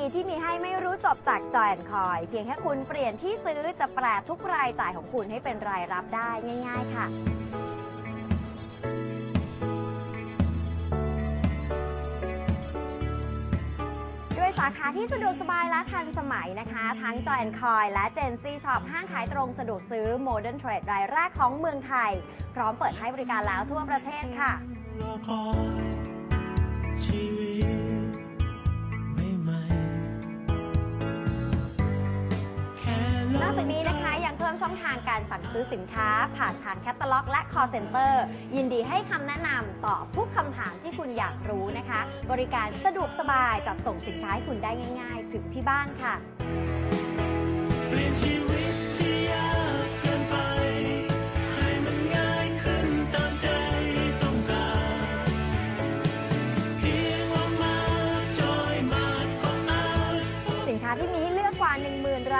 ดีๆ ที่มีให้ไม่รู้จบจากจอยแอนคอย เพียงแค่คุณเปลี่ยนที่ซื้อจะแปลทุกรายจ่ายของคุณให้เป็นรายรับได้ง่าย ๆ ค่ะด้วยสาขาที่สะดวกสบายและทันสมัยนะคะ ทั้ง Joy and Coy และ Gen Z Shop ห้างขายตรงสะดวกซื้อ Modern Trade รายแรกของเมืองไทย พร้อมเปิดให้บริการแล้วทั่วประเทศค่ะ ช่องทางการสั่งซื้อสินค้า ผ่านทางแคตตาล็อก และ call center ยินดีให้คำแนะนำตอบทุกคำถามที่คุณอยากรู้นะคะ บริการสะดวกสบายจัดส่งสินค้าให้คุณได้ง่าย ๆ ถึงที่บ้านค่ะเปลี่ยนชีวิตที่ยากเกินไป ให้มันง่ายขึ้นตามใจต้องการเพียงว่ามาจอยมาก็อาจ สินค้าที่มีให้เลือกกว่า10,000ร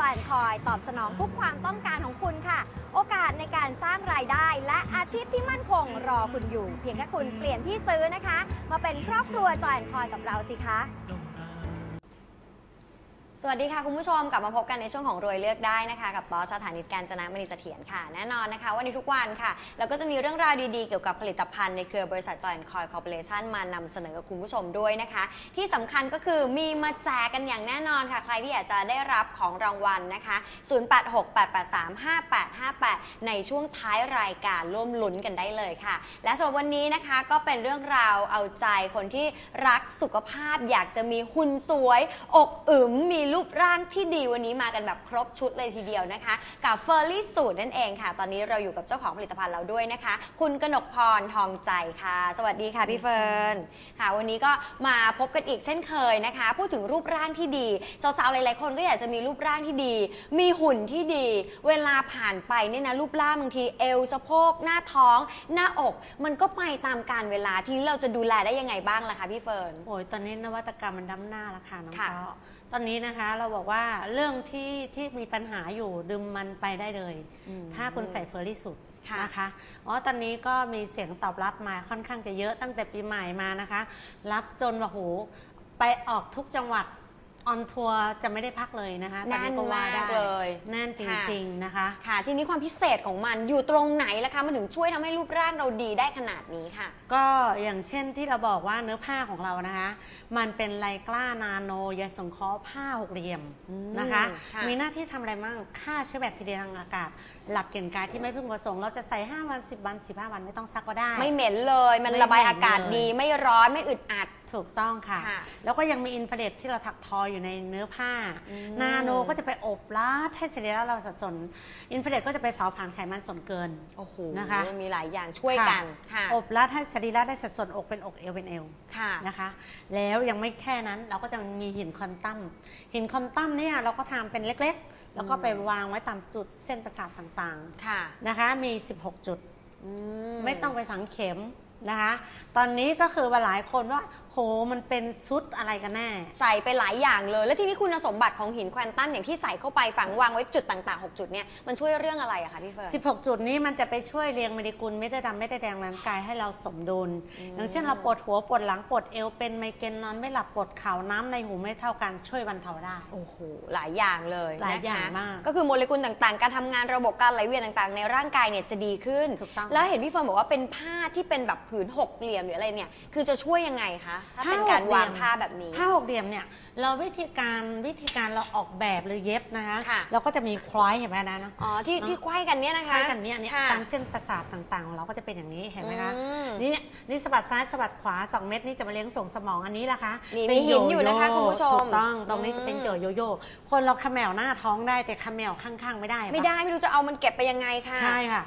จอยคอยตอบสนองทุกความต้องการของคุณค่ะ โอกาสในการสร้างรายได้และอาชีพที่มั่นคงรอคุณอยู่ เพียงแค่คุณเปลี่ยนที่ซื้อนะคะ มาเป็นครอบครัวจอยคอยกับเราสิคะ สวัสดีค่ะ คุณผู้ชมกลับมาพบกันในช่วงของรวยเลือกได้นะคะ กับตอสถานิตการจนะมณีเสถียรค่ะ แน่นอนนะคะว่าในทุกวันค่ะ เราก็จะมีเรื่องราวดีๆ เกี่ยวกับผลิตภัณฑ์ในเครือบริษัทจอยคอยคอร์ปอเรชันมานำเสนอกับคุณผู้ชมด้วยนะคะ ที่สำคัญก็คือมีมาแจกกันอย่างแน่นอนค่ะ ใครที่อยากจะได้รับของรางวัลนะคะ 0868835858 ในช่วงท้ายรายการร่วมลุ้นกันได้เลยค่ะ และสำหรับวันนี้นะคะก็เป็นเรื่องราวเอาใจคนที่รักสุขภาพ อยากจะมีหุ่นสวย อกอึมมีรูปร่างที่ดีวันนี้มากันแบบครบชุดเลยทีเดียวนะคะ กับเฟอร์รี่สูตรนั่นเองค่ะ ตอนนี้เราอยู่กับเจ้าของผลิตภัณฑ์เราด้วยนะคะ คุณกนกพรทองใจค่ะ สวัสดีค่ะพี่เฟิร์นค่ะ วันนี้ก็มาพบกันอีกเช่นเคยนะคะ พูดถึงรูปร่างที่ดีสาวๆหลายๆคนก็อยากจะมีรูปร่างที่ดี มีหุ่นที่ดี เวลาผ่านไปเนี่ยนะรูปร่างบางทีเอวสะโพกหน้าท้อง หน้าอก มันก็ไปตามการเวลาที่เราจะดูแลได้ยังไงบ้างล่ะคะพี่เฟิร์นโอ้ยตอนนี้นวัตกรรมมันด้ำหน้าแล้วค่ะน้องค่ะเต้าตอนนี้นะคะเราบอกว่าเรื่องที่ที่มีปัญหาอยู่ดึมมันไปได้เลยอืมถ้าคุณใส่เฟอร์รี่สุดค่ะนะคะอ๋อตอนนี้ก็มีเสียงตอบรับมาค่อนข้างจะเยอะตั้งแต่ปีใหม่มานะคะ รับจนว่าโหไปออกทุกจังหวัด ออนทัวร์จะไม่ได้พักเลยนะคะตอนแน่นนี้ก็ว่ามากได้เลย แน่นจค่ะริงๆนะคะ ค่ะ ทีนี้ความพิเศษของมันอยู่ตรงไหนล่ะคะ มันถึงช่วยทำให้รูปร่างเราดีได้ขนาดนี้ค่ะ ก็อย่างเช่นที่เราบอกว่าเนื้อผ้าของเรานะคะ มันเป็นไลกล้านาโนยาสงเคราะห์ผ้าหกเหลี่ยมอืมนะคะค่ะมีหน้าที่ทำอะไรบ้างฆ่าเชื้อแบคทีเรียทางอากาศ หลักเกณฑ์กายที่ไม่พึงประสงค์เราจะใส่ 5 วัน 10 วัน 15 วันไม่ต้องซักก็ได้ ไม่เหม็นเลย มันไม่ระบายเหม็นอากาศเลยดี ไม่ร้อน ไม่อึดอัด ถูกต้องค่ะ ค่ะแล้วก็ยังมีอินฟราเรดที่เราถักทออยู่ในเนื้อผ้า อืม นาโนก็จะไปอบรัดให้สรีระเราสัดส่วนอินฟราเรดก็จะไปเผาผลาญไขมันส่วนเกิน โอ้โหนะคะ มีหลายอย่างช่วยกันค่ะอบรัดให้สรีระได้สัดส่วนอกเป็นอกเอวเป็นเอว ค่ะ นะคะแล้วยังไม่แค่นั้นเราก็จะมีหินคอนตัมหินคอนตัมเนี่ยเราก็ทำเป็นเล็กๆ แล้วก็ไปวางไว้ตามจุดเส้นประสาทต่างค่ะๆนะคะมี 16 จุด อืไม่ต้องไปฝังเข็มนะคะ ตอนนี้ก็คือว่าหลายคนว่าโหมันเป็นชุดอะไรกันแน่ ใส่ไปหลายอย่างเลย แล้วทีนี้คุณสมบัติของหินแควอนตัมอย่างที่ใส่เข้าไปฝังวางไว้จุดต่างๆ 6 จุดเนี่ยมันช่วยเรื่องอะไรอะคะพี่เฟิร์น 16 จุดนี้มันจะไปช่วยเรียงเมดิกุลเม็ดเลือดดำเม็ดเลือดแดงในร่างกายให้เราสมดุลอืมอย่างเช่นเราปวดหัวปวดหลังปวดเอวเป็นไมเกรนนอนไม่หลับปวดเข่าน้ำในหูไม่เท่ากันช่วยบรรเทาได้ โอ้โหหลายอย่างเลยหลายนะคะอย่างมากก็คือโมเลกุลต่างๆ การทำงานระบบการไหลเวียนต่างๆ ในร่างกายเนี่ยจะดีขึ้นถูกต้องแล้วเห็นพี่เฟิร์นบอกว่าเป็นผ้าที่เป็นแบบผืนหกเหลี่ยมหรืออะไรเนี่ยคือจะช่วยยังไงคะถ้าเป็นการวางผ้าแบบนี้ผ้าหกเหลี่ยมเนี่ยเราวิธีการวิธีการเราออกแบบหรือเย็บนะคะค่ะเราก็จะมีคล้อยเห็นไหมนะเนาะอ๋อที่ที่ไขว้กันเนี่ยนะคคะล้ายกันเนี่ยเนี่ยค่ะตามเส้นประสาทต่างๆของเราก็จะเป็นอย่างนี้เห็นไหมคะอืมนี่นี่สะบัดซ้ายสะบัดขวา 2 เม็ดนี่จะมาเลี้ยงส่งสมองอันนี้ล่ะคะนี่เป็มีหินอยู่นะคะโคุณผู้ชมถูกต้องตรงนี้อืมจะเป็นโจโยโย่คนเราเขมวหน้าท้องได้แต่เขมวข้างๆ ไม่ได้ปะไม่ได้ไม่รู้จะเอามันเก็บไปยังไงค่ะใช่ค่ะ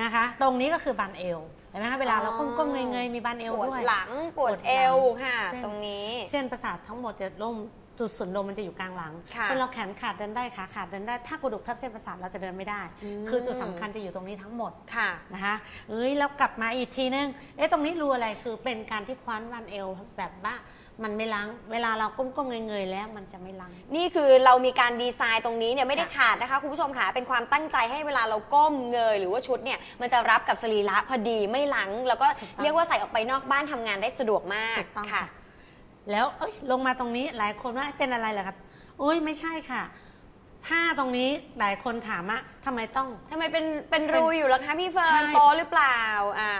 นะคะ ตรงนี้ก็คือบันเอว ห็นไหมคะเวลาเราก้มๆเงยๆมีบันเอวปวดด้วย หลังปวดปวดหลังเอวค่ะ เส้น ตรงนี้ เส้นประสาททั้งหมดจะล่มจุดศูนย์ลมมันจะอยู่กลางหลังค่ะคนเราแขนขาดเดินได้ขาขาดเดินได้ ถ้ากระดูกทับเส้นประสาทเราจะเดินไม่ได้ อืม คือจุดสำคัญจะอยู่ตรงนี้ทั้งหมดค่ะ นะคะเอ้ยแล้วกลับมาอีกทีนึงเอ๊ะตรงนี้รูอะไรคือเป็นการที่คว้านวันเอวแบบว่า มันไม่ล้างเวลาเราก้มๆเงยๆแล้วมันจะไม่ล้าง นี่คือเรามีการดีไซน์ตรงนี้เนี่ยไม่ได้ขาดนะคะคุณผู้ชมค่ะเป็นความตั้งใจให้เวลาเราก้มเงยหรือว่าชุดเนี่ยมันจะรับกับสรีระพอดีไม่หลังแล้วก็ถูกต้องเรียกว่าใส่ออกไปนอกบ้านทำงานได้สะดวกมากถูกต้องค่ะ ค่ะ แล้วเอ้ยลงมาตรงนี้หลายคนว่าเป็นอะไรเหรอครับ โอ้ยไม่ใช่ค่ะ ผ้าตรงนี้หลายคนถามว่าทำไมต้อง ทำไมเป็นเป็นรูอยู่ล่ะคะพี่เฟิร์นใช่ โปหรือเปล่าอ่า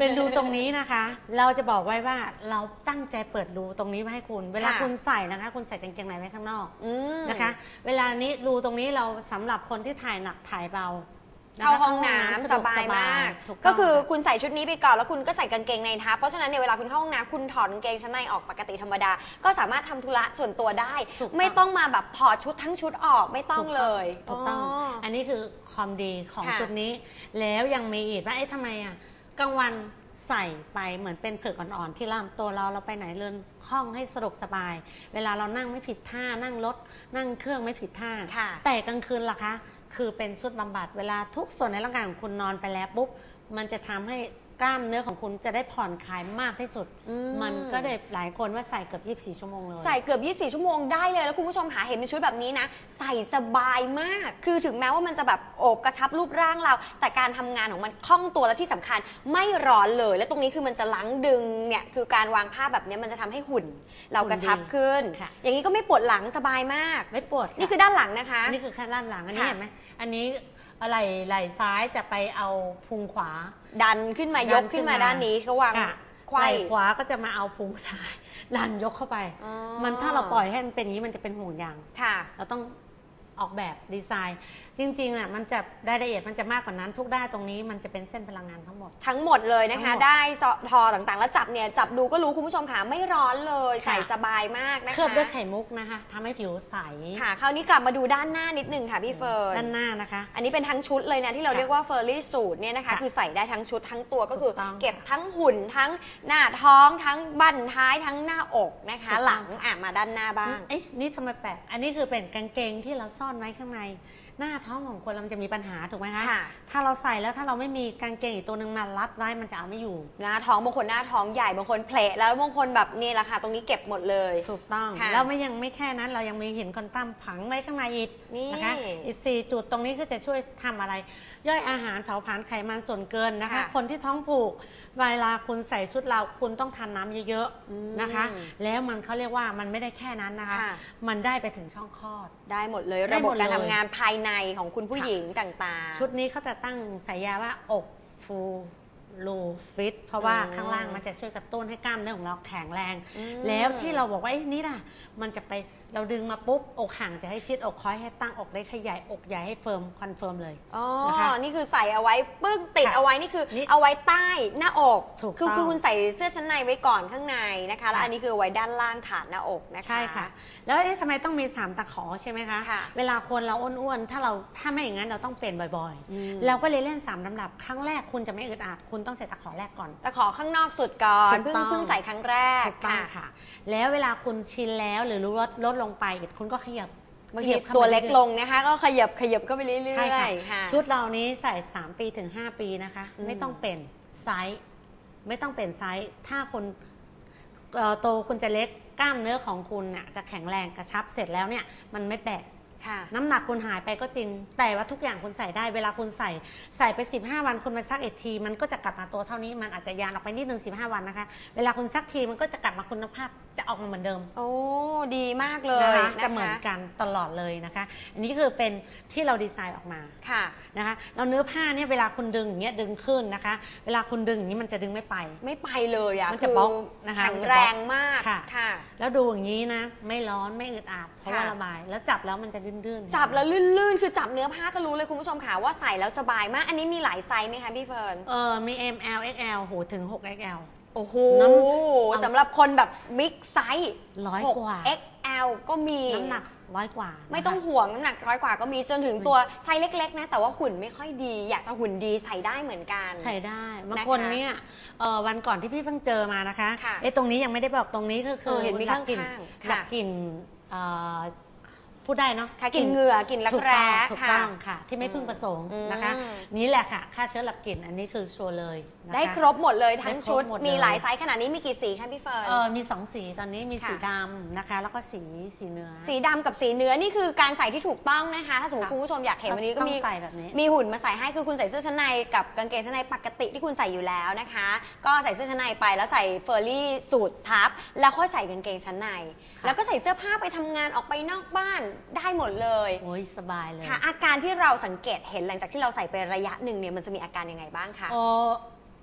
เป็นรูตรงนี้นะคะ เราจะบอกไว้ว่าเราตั้งใจเปิดรูตรงนี้ไว้ให้คุณ เวลาค่ะ คุณใส่นะคะ คุณใส่กางเกงในไว้ข้างนอกอืม นะคะ เวลานี้รูตรงนี้เราสำหรับคนที่ถ่ายหนักถ่ายเบานะคะ เข้าห้องน้ำะสดวบายมากถูต้ก็งคือค่ะคุณใส่ชุดนี้ไปก่อนแล้วคุณก็ใส่กางเกงในทับ เพราะฉะนั้นเนี่ยเวลาคุณเข้าห้องน้ำคุณถอดกางเกงชั้นในออกปกติธรรมดา ก็สามารถทำธุระส่วนตัวได้ถูกต้องไม่ต้องมาแบบถอดชุดทั้งชุดออกไม่ต้องเลยถูกต้อง อันนี้คือความดีของค่ะชุดนี้ แล้วยังมีอีกว่าเอ๊ะทำไมอะกลางวันใส่ไปเหมือนเป็นเผือกอ่อนๆที่ล่ามตัวเราเราไปไหนเรือนคล่องให้สะดวกสบาย เวลาเรานั่งไม่ผิดท่านั่งรถนั่งเครื่องไม่ผิดท่าค่ะแต่กลางคืนล่ะคะ คือเป็นสุดบำบัดเวลาทุกส่วนในร่างกายของคุณนอนไปแล้วปุ๊บ มันจะทำให้ กล้ามเนื้อของคุณจะได้ผ่อนคลายมากที่สุด อืม มันก็เลยหลายคนว่าใส่เกือบ 24 ชั่วโมงเลย ใส่เกือบ 24 ชั่วโมงได้เลย แล้วคุณผู้ชมหาเห็นเป็นชุดแบบนี้นะ ใส่สบายมาก คือถึงแม้ว่ามันจะแบบโอบกระชับรูปร่างเรา แต่การทำงานของมันคล่องตัวและที่สำคัญไม่ร้อนเลย และตรงนี้คือมันจะล้างดึงเนี่ย คือการวางผ้าแบบนี้มันจะทำให้หุ่น เรากระชับขึ้น ค่ะ อย่างนี้ก็ไม่ปวดหลังสบายมาก ไม่ปวดนี่คือด้านหลังนะคะ อันนี้คือแค่ด้านหลังอันนี้ค่ะ เห็นไหมอันนี้ อะไรไหล่ซ้ายจะไปเอาพุงขวา ดันขึ้นมายกขึ้นมาด้านนี้เขาวางค่ะไขว้ไหล่ขวาก็จะมาเอาพุงซ้ายลันยกเข้าไป อ๋อ มันถ้าเราปล่อยให้มันเป็นอย่างนี้มันจะเป็นห่วงยาง ค่ะ เราต้องออกแบบดีไซน์ จริงๆอะมันจะรายละเอียดมันจะมากกว่านั้น ทุกด้านตรงนี้มันจะเป็นเส้นพลังงานทั้งหมด ทั้งหมดเลยนะคะ ทั้งหมดได้ซอทอต่างๆ แล้วจับเนี่ย จับดูก็รู้คุณผู้ชมค่ะไม่ร้อนเลยค่ะ ใส่สบายมากนะคะเคลือบด้วยไข่มุกนะคะทำให้ผิวใสค่ะคราวนี้กลับมาดูด้านหน้านิดนึงค่ะพี่เฟิร์น ด้านหน้านะคะ อันนี้เป็นทั้งชุดเลยนะ ที่เราค่ะเรียกว่าเฟอร์รี่สูทเนี่ยนะคะ ค่ะคือใส่ได้ทั้งชุดทั้งตัวก็คือ ถูกต้องเก็บทั้งหุ่นทั้งหน้าท้องทั้งบั้นท้ายทั้งหน้าอกนะคะ ถูกต้อง หลังอะมาด้านหน้าบ้าง เอ๊ะนี่ทำไมแปลกอันนี้คือเป็นกางเกงที่เราซ่อนไว้ข้างใน หน้าท้องของคนเรามันจะมีปัญหาถูกไหมคะค่ะถ้าเราใส่แล้วถ้าเราไม่มีกางเกงอีกตัวหนึ่งมารัดไว้มันจะเอาไม่อยู่ หน้าท้องบางคนหน้าท้องใหญ่บางคนเพลแล้วบางคนแบบนี่แหละค่ะตรงนี้เก็บหมดเลย ถูกต้องค่ะแล้วไม่ยังไม่แค่นั้นเรายังมีหินคอนตัมผังไว้ข้างในอีกนี่นะคะอีกสี่จุดตรงนี้คือจะช่วยทำอะไร ย่อยอาหารเผาผลาญไขมันส่วนเกินนะคะค่ะคนที่ท้องผูกเวลาคุณใส่ชุดเราคุณต้องทานน้ำเยอะอืมๆนะคะ แล้วมันเขาเรียกว่ามันไม่ได้แค่นั้นนะคะค่ะมันได้ไปถึงช่องคลอดได้หมดเลยได้ระหบมบดการเลยทำงานภายในของคุณผู้หญิงต่างๆ ชุดนี้เขาจะตั้งสายยาว่าอกฟูลูฟิตเพราะว่าอืมข้างล่างมันจะช่วยกระตุ้นให้กล้ามเนื้อของเราแข็งแรงอืมแล้วที่เราบอกว่าเอ้ยนี่ล่ะ มันจะไป เราดึงมาปุ๊บอกห่างจะให้ชิดอกคอยให้ตั้งอกได้ขยายอกใหญ่ให้เฟิร์มคอนเฟิร์มเลย อ๋อ นะคะนี่คือใส่เอาไว้ปึ้งติดค่ะเอาไว้นี่คือนี่เอาไว้ใต้หน้าอกถูกคือต้องคือคุณใส่เสื้อชั้นในไว้ก่อนข้างในนะคะแล้วค่ะ อันนี้คือเอาไว้ด้านล่างฐานหน้าอกนะคะ ใช่ค่ะ แล้วเอ๊ะทำไมต้องมีสามตะขอใช่ไหมคะ ค่ะเวลาคนเราอ้วนๆ ถ้าเราถ้าไม่อย่างนั้นเราต้องเปลี่ยนบ่อยอืม ๆ เราก็เลยเล่นสามลำดับ ครั้งแรกคุณจะไม่อึดอัดคุณต้องใส่ตะขอแรกก่อน แต่ขอข้างนอกสุดก่อนถูกเพิ่งต้อง เพิ่งใส่ครั้งแรกถูกต้องค่ะ แล้วเวลาคุณชินแล้วหรือรู้ลดลดลงไปอีกคุณก็ขยับบางทีขยับข้าตัวมาเล็กรื่อยๆลงนะคะ ก็ขยับขยับก็ไปเรื่อยๆใช่ค่ะค่ะชุดเรานี้ใส่ 3 ปีถึง 5 ปีนะคะอืมไม่ต้องเป็นไซส์ไม่ต้องเป็นไซส์ถ้าคนเอ่อโตคุณจะเล็กกล้ามเนื้อของคุณน่ะจะแข็งแรงกระชับเสร็จแล้วเนี่ยมันไม่แปลกค่ะน้ำหนักคุณหายไปก็จริง แต่ว่าทุกอย่างคุณใส่ได้เวลาคุณใส่ใส่ไป 15 วันคุณมาซักอีกที มันก็จะกลับมาตัวเท่านี้มันอาจจะยานออกไปนิดนึง15 วันนะคะ เวลาคุณซักทีมันก็จะกลับมาคุณภาพ จะออกมาเหมือนเดิมโอ้ดีมากเลยนะคะนะคะจะเหมือนกันตลอดเลยนะคะ อันนี้คือเป็นที่เราดีไซน์ออกมาค่ะนะคะแล้วเนื้อผ้าเนี่ยเวลาคุณดึงอย่างเงี้ยดึงขึ้นนะคะ เวลาคุณดึงอย่างนี้มันจะดึงไม่ไป ไม่ไปเลยอะมันจะคือบล็อกนะคะแข็งมันจะแรบล็อกงมากค่ะค่ะ แล้วดูอย่างนี้นะ ไม่ร้อนไม่อึดอัดเพราะว่าค่ะระบาย แล้วจับแล้วมันจะดื้นๆ จับแล้วลื่นๆ คือจับเนื้อผ้าก็รู้เลยคุณผู้ชมค่ะว่าใส่แล้วสบายมาก อันนี้มีหลายไซส์ไหมคะพี่เฟิร์นเออมี M L X L โหถึง 6 X L โอ้โหน้ำ สำหรับคนแบบบิ๊กไซส์ร้อยกว่า XL ก็มี น้ำหนักร้อยกว่าไม่ต้องนะคะห่วงน้ำหนักร้อยกว่าก็มีจนถึงตัวไซส์เล็ก ๆ นะ แต่ว่าหุ่นไม่ค่อยดี อยากจะหุ่นดีใส่ได้เหมือนกัน ใส่ได้บางนะคะคนเนี่ยเอ่อวันก่อนที่พี่เพิ่งเจอมานะคะค่ะเอ้ตรงนี้ยังไม่ได้บอกตรงนี้ก็คือเออเห็นมีดับกลิ่นข้างๆค่ะ ดับกลิ่นเอ่อ พูดได้เนาะค่ะกลิ่นเหงื่อกลิ่นรักถูกแร้ต้องถูกค่ะ ต้องค่ะ ที่ไม่พึงประสงค์อืมนะคะนี่แหละค่ะค่าเชื้อหลับกลิ่นอันนี้คือชัวร์เลยนะคะ ได้ครบหมดเลยทั้งได้ครบชุด หมดเลย มีหลายไซส์ขนาดนี้มีกี่สีคะพี่เฟิร์น เออมีสองสีตอนนี้มีค่ะ สีดำนะคะ แล้วก็สีสีเนื้อ สีดำกับสีเนื้อนี่คือการใส่ที่ถูกต้องนะคะ ถ้าสมมติค่ะ คุณผู้ชมอยากเห็นวันนี้ก็ต้องมี ใส่แบบนี้ มีหุ่นมาใส่ให้คือคุณใส่เสื้อชั้นในกับกางเกงชั้นในปกติที่คุณใส่อยู่แล้วนะคะ ก็ใส่เสื้อชั้นในไปแล้วใส่เฟอร์รี่สูททับ แล้วค่อยใส่กางเกงชั้นในค่ะ แล้วก็ใส่เสื้อผ้าไปทำงานออกไปนอกบ้านได้หมดเลยโอ้ยสบายเลย ค่ะ อาการที่เราสังเกตเห็นหลังจากที่เราใส่ไประยะหนึ่งเนี่ยมันจะมีอาการยังไงบ้างคะ โอ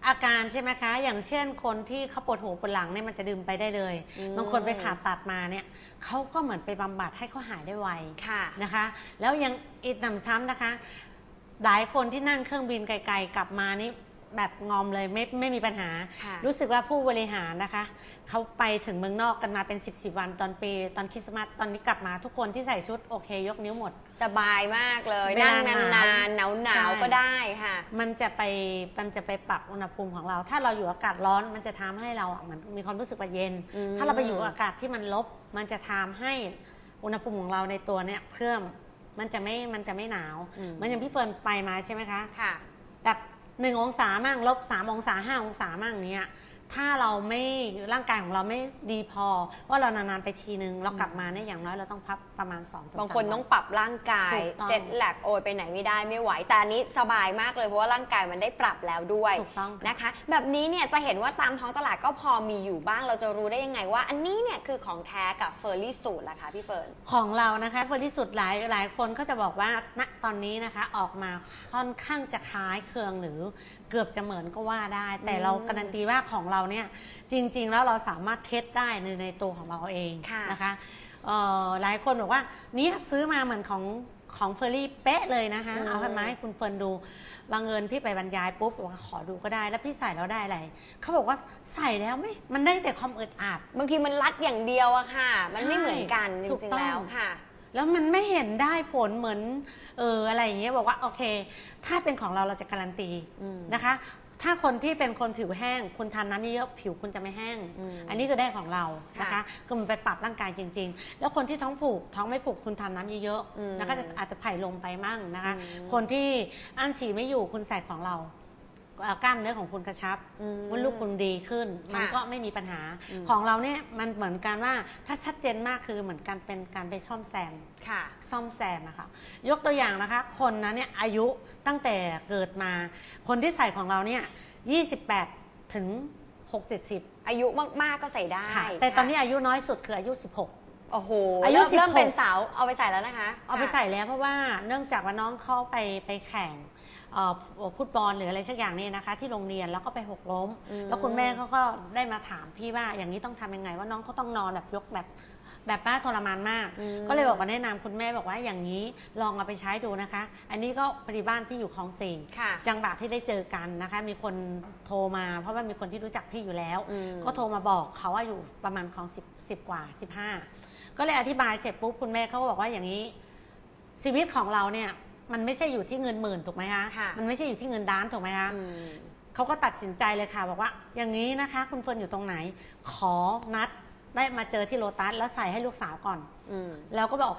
อาการใช่ไหมคะ อย่างเช่นคนที่เขาปวดหัวปวดหลังเนี่ยมันจะดื่มไปได้เลยอืม บางคนไปผ่าตัดมาเนี่ยเขาก็เหมือนไปบำบัดให้เขาหายได้ไวค่ะ นะคะ แล้วยังอีกหนำซ้ำนะคะ หลายคนที่นั่งเครื่องบินไกลๆกลับมานี่ แบบงอมเลยไม่ไม่มีปัญหา ค่ะรู้สึกว่าผู้บริหารนะคะ เขาไปถึงเมืองนอกกันมาเป็น 10บสวันตอนปี ตอนคริสต์มาสตอนนี้กลับมาทุกคนที่ใส่ชุดโอเคยกนิ้วหมด สบายมากเลย เวลานั่งนานๆหนาวหนาวใช่ ๆก็ได้ค่ะ มันจะไปมันจะไปปรับอุณหภูมิของเรา ถ้าเราอยู่อากาศร้อนมันจะทำให้เราอะเหมือนมีความรู้สึกว่าเย็น อืม ถ้าเราไปอยู่อากาศที่มันลบ มันจะทำให้อุณหภูมิของเราในตัวเนี่ยเพิ่มมันจะไม่มันจะไม่หนาวอืม เหมือนอย่างพี่เฟิร์นไปมาใช่ไหมคะ ค่ะ แบบ หนึ่งองศามั่งลบสามองศาห้าองศามั่งเนี้ยถ้าเราไม่ร่างกายของเราไม่ดีพอ ว่าเรานานๆไปทีนึงเรากลับมาเนี่ยอย่างน้อยเราต้องพัก ประมาณ2องถึงบางสามคนวัต้องปรับร่างกายถูกต้องเจ็ตแลกโอยไปไหนไม่ได้ไม่ไหว แต่อันนี้สบายมากเลยเพราะว่าร่างกายมันได้ปรับแล้วด้วยถูกต้องค่ะ นะคะ แบบนี้เนี่ยจะเห็นว่าตามท้องตลาดก็พอมีอยู่บ้างเราจะรู้ได้ยังไงว่า อันนี้เนี่ยคือของแท้กับเฟอร์รี่สูตรล่ะคะพี่เฟิร์น ของเรานะคะเฟอร์ที่สุดหลายหลายคนก็จะบอกว่าณตอนนี้นะคะออกมาค่อนข้างจะคล้ายเครืองหรือเกือบจะเหมือนก็ว่าได้ แต่อืมเราการันตีว่าของเราเนี่ยจริง ๆ แล้วเราสามารถเทสได้ในในตัวของเราเองค่ะ นะคะเอ่อ หลายคนบอกว่าเนี่ยซื้อมาเหมือนของของเฟอร์รี่เป๊ะเลยนะคะอืมเอาให้มาให้คุณเฟิร์นดูบางเงินพี่ไปบรรยายปุ๊บบอกว่าขอดูก็ได้ แล้วพี่ใส่แล้วได้อะไรเขาบอกว่าใส่แล้วไม่มันได้แต่ความอึดอัดบางทีมันรัดอย่างเดียวอะค่ะ มันไม่ใช่เหมือนกันจถูกริงต้ๆองแล้วค่ะ แล้วมันไม่เห็นได้ผลเหมือนเอออะไรอย่างเงี้ยบอกว่าโอเค ถ้าเป็นของเราเราจะการันตีอืมนะคะ ถ้าคนที่เป็นคนผิวแห้ง คุณทานน้ำเยอะๆผิวคุณจะไม่แห้งอืมอันนี้คือได้ของเรานะคะค่ะคือมันไปปรับร่างกายจริง ๆ แล้วคนที่ท้องผูกท้องไม่ผูกคุณทานน้ำเยอะอืมๆนะคะจะอาจจะไผ่ลงไปมั่งนะคะอืมคนที่อั้นฉี่ไม่อยู่คุณใส่ของเราเอ่อ กล้ามเนื้อของคุณกระชับอืมมดลูกคุณดีขึ้น มันค่ะก็ไม่มีปัญหา อืม ของเราเนี่ยมันเหมือนกันว่าถ้าชัดเจนมากคือเหมือนกันเป็นการไปซ่อมแซม ค่ะ ซ่อมแซมนะคะยกตัวอย่างนะคะ คนนั้นเนี่ยอายุตั้งแต่เกิดมา คนที่ใส่ของเราเนี่ย28 ถึง 6 70อายุมากๆก็ใส่ได้ค่ะแต่ตอนนี้ค่ะอายุน้อยสุดคืออายุ 16 โอ้โหอายุเริ่มเริ่ม16 เป็นสาวเอาไปใส่แล้วนะคะเอาไปใส่แล้วเพราะว่าเนื่องจากว่าน้องเขาไปไปแข่งเอ่อ ฟุตบอลหรืออะไรสักอย่างเนี่ยนะคะ ที่โรงเรียนแล้วก็ไปหกล้มอืมแล้วคุณแม่เขาก็ได้มาถามพี่ว่าอย่างนี้ต้องทำยังไงว่าน้องเขาต้องนอนแบบยกแบบแบบป้าทรมานมากอืมก็เลยบอกว่าแนะนำคุณแม่บอกว่าอย่างนี้ลองเอาไปใช้ดูนะคะ อันนี้ก็พอดีบ้านพี่อยู่คลองสี่ค่ะจังหวะที่ได้เจอกันนะคะ มีคนโทรมา เพราะว่ามีคนที่รู้จักพี่อยู่แล้วอืมก็โทรมาบอกเขาว่าอยู่ประมาณของสิบสิบกว่าสิบห้าก็เลยอธิบายเสร็จปุ๊บคุณแม่เขาก็บอกว่าอย่างนี้ ชีวิตของเราเนี่ย มันไม่ใช่อยู่ที่เงินหมื่นถูกไหมคะค่ะ มันไม่ใช่อยู่ที่เงินด้านถูกไหมคะอืม เขาก็ตัดสินใจเลยค่ะ บอกว่า อย่างนี้นะคะ คุณเฟิร์นอยู่ตรงไหน ขอนัดได้มาเจอที่โลตัสแล้วใส่ให้ลูกสาวก่อน อืม แล้วก็บอก